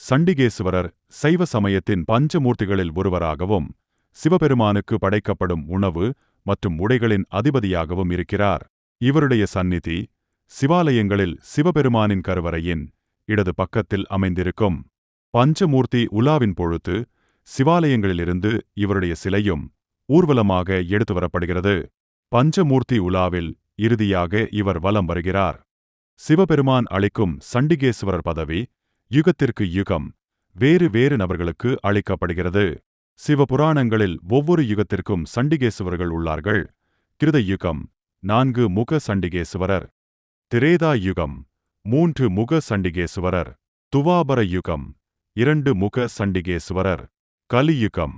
சண்டிகேசுவரர் சைவ சமயத்தின் பஞ்சமூர்த்திகளில் ஒருவராகவும் சிவபெருமானுக்கு படைக்கப்படும் உணவு மற்றும் உடைகளின் அதிபதியாகவும் இருக்கிறார். இவருடைய சந்நிதி சிவாலயங்களில் சிவபெருமானின் கருவறையின் இடது பக்கத்தில் அமைந்திருக்கும். பஞ்சமூர்த்தி உலாவின் பொழுது சிவாலயங்களிலிருந்து இவருடைய சிலையும் ஊர்வலமாக எடுத்து வரப்படுகிறது. பஞ்சமூர்த்தி உலாவில் இறுதியாக இவர் வலம் வருகிறார். சிவபெருமான் அளிக்கும் சண்டிகேஸ்வரர் பதவி யுகத்திற்கு யுகம் வேறு வேறு நபர்களுக்கு அளிக்கப்படுகிறது. சிவபுராணங்களில் ஒவ்வொரு யுகத்திற்கும் சண்டிகேசுவர்கள் உள்ளார்கள். கிருத யுகம் நான்கு முக சண்டிகேசுவரர். திரேதா யுகம் மூன்று முக சண்டிகேசுவரர். துவாபர யுகம் இரண்டு முக சண்டிகேசுவரர். கலியுகம்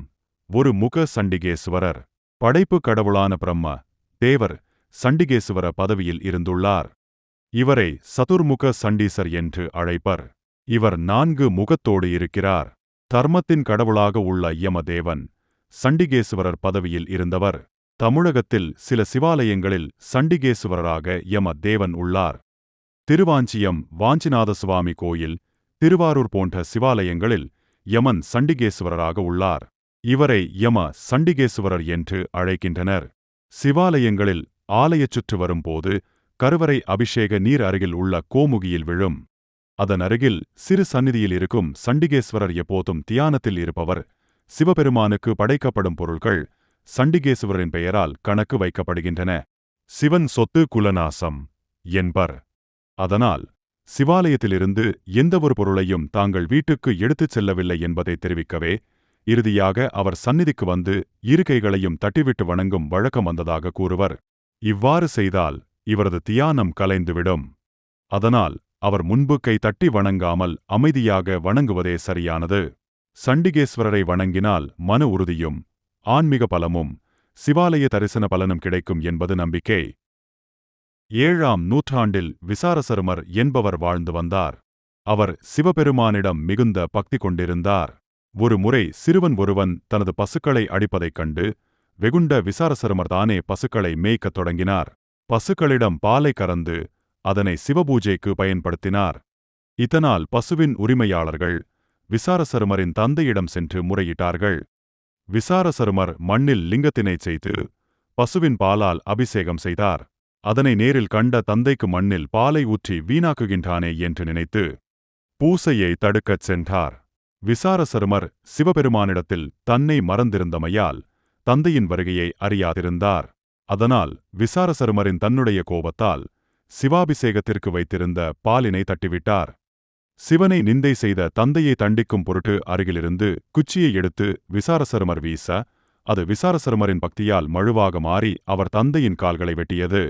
ஒரு முக சண்டிகேசுவரர். படைப்பு கடவுளான பிரம்ம தேவர் சண்டிகேசுவர பதவியில் இருந்துள்ளார். இவரை சதுர்முக சண்டீசர் என்று அழைப்பர். இவர் நான்கு முகத்தோடு இருக்கிறார். தர்மத்தின் கடவுளாக உள்ள யமதேவன் சண்டிகேசுவரர் பதவியில் இருந்தவர். தமிழகத்தில் சில சிவாலயங்களில் சண்டிகேசுவரராக யம தேவன் உள்ளார். திருவாஞ்சியம் வாஞ்சிநாத சுவாமி கோயில் திருவாரூர் போன்ற சிவாலயங்களில் யமன் சண்டிகேசுவரராக உள்ளார். இவரை யம சண்டிகேசுவரர் என்று அழைக்கின்றனர். சிவாலயங்களில் ஆலயச் சுற்று வரும்போது கருவறை அபிஷேக நீர் அருகில் உள்ள கோமுகியில் விழும். அதன் அருகில் சிறு சந்நிதியில் இருக்கும் சண்டிகேஸ்வரர் எப்போதும் தியானத்தில் இருப்பவர். சிவபெருமானுக்கு படைக்கப்படும் பொருள்கள் சண்டிகேசுவரின் பெயரால் கணக்கு வைக்கப்படுகின்றன. சிவன் சொத்து குலநாசம் என்பர். அதனால் சிவாலயத்திலிருந்து எந்தவொரு பொருளையும் தாங்கள் வீட்டுக்கு எடுத்துச் செல்லவில்லை என்பதை தெரிவிக்கவே இறுதியாக அவர் சந்நிதிக்கு வந்து இருக்கைகளையும் தட்டிவிட்டு வணங்கும் வழக்கம் வந்ததாக கூறுவர். இவ்வாறு செய்தால் இவரது தியானம் கலைந்துவிடும். அதனால் அவர் முன்பு கை தட்டி வணங்காமல் அமைதியாக வணங்குவதே சரியானது. சண்டிகேஸ்வரரை வணங்கினால் மன உறுதியும் ஆன்மீக பலமும் சிவாலய தரிசன பலனும் கிடைக்கும் என்பது நம்பிக்கை. ஏழாம் நூற்றாண்டில் விசாரசருமர் என்பவர் வாழ்ந்து வந்தார். அவர் சிவபெருமானிடம் மிகுந்த பக்தி கொண்டிருந்தார். ஒரு முறை சிறுவன் ஒருவன் தனது பசுக்களை அடிப்பதைக் கண்டு வெகுண்ட விசாரசருமர் தானே பசுக்களை மேய்க்கத் தொடங்கினார். பசுக்களிடம் பாலை கறந்து அதனை சிவபூஜைக்கு பயன்படுத்தினார். இதனால் பசுவின் உரிமையாளர்கள் விசாரசருமரின் தந்தையிடம் சென்று முறையிட்டார்கள். விசாரசருமர் மண்ணில் லிங்கத்தினைச் செய்து பசுவின் பாலால் அபிஷேகம் செய்தார். அதனை நேரில் கண்ட தந்தைக்கு மண்ணில் பாலை ஊற்றி வீணாக்குகின்றானே என்று நினைத்து பூசையை தடுக்கச் சென்றார். விசாரசருமர் சிவபெருமானிடத்தில் தன்னை மறந்திருந்தமையால் தந்தையின் வருகையை அறியாதிருந்தார். அதனால் விசாரசருமரின் தன்னுடைய கோபத்தால் சிவாபிஷேகத்திற்கு வைத்திருந்த பாலினை தட்டிவிட்டார். சிவனை நிந்தை செய்த தந்தையை தண்டிக்கும் பொருட்டு அருகிலிருந்து குச்சியை எடுத்து விசாரசருமர் வீச அது விசாரசருமரின் பக்தியால் மழுவாக மாறி அவர் தந்தையின் கால்களை வெட்டியது.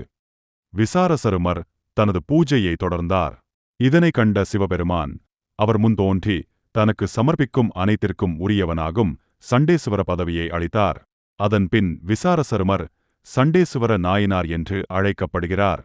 விசாரசருமர் தனது பூஜையை தொடர்ந்தார். இதனை கண்ட சிவபெருமான் அவர் முன் தோன்றி தனக்கு சமர்ப்பிக்கும் அனைத்திற்கும் உரியவனாகும் சண்டேசுவர பதவியை அளித்தார். அதன்பின் விசாரசருமர் சண்டேசுவர நாயினார் என்று அழைக்கப்படுகிறார்.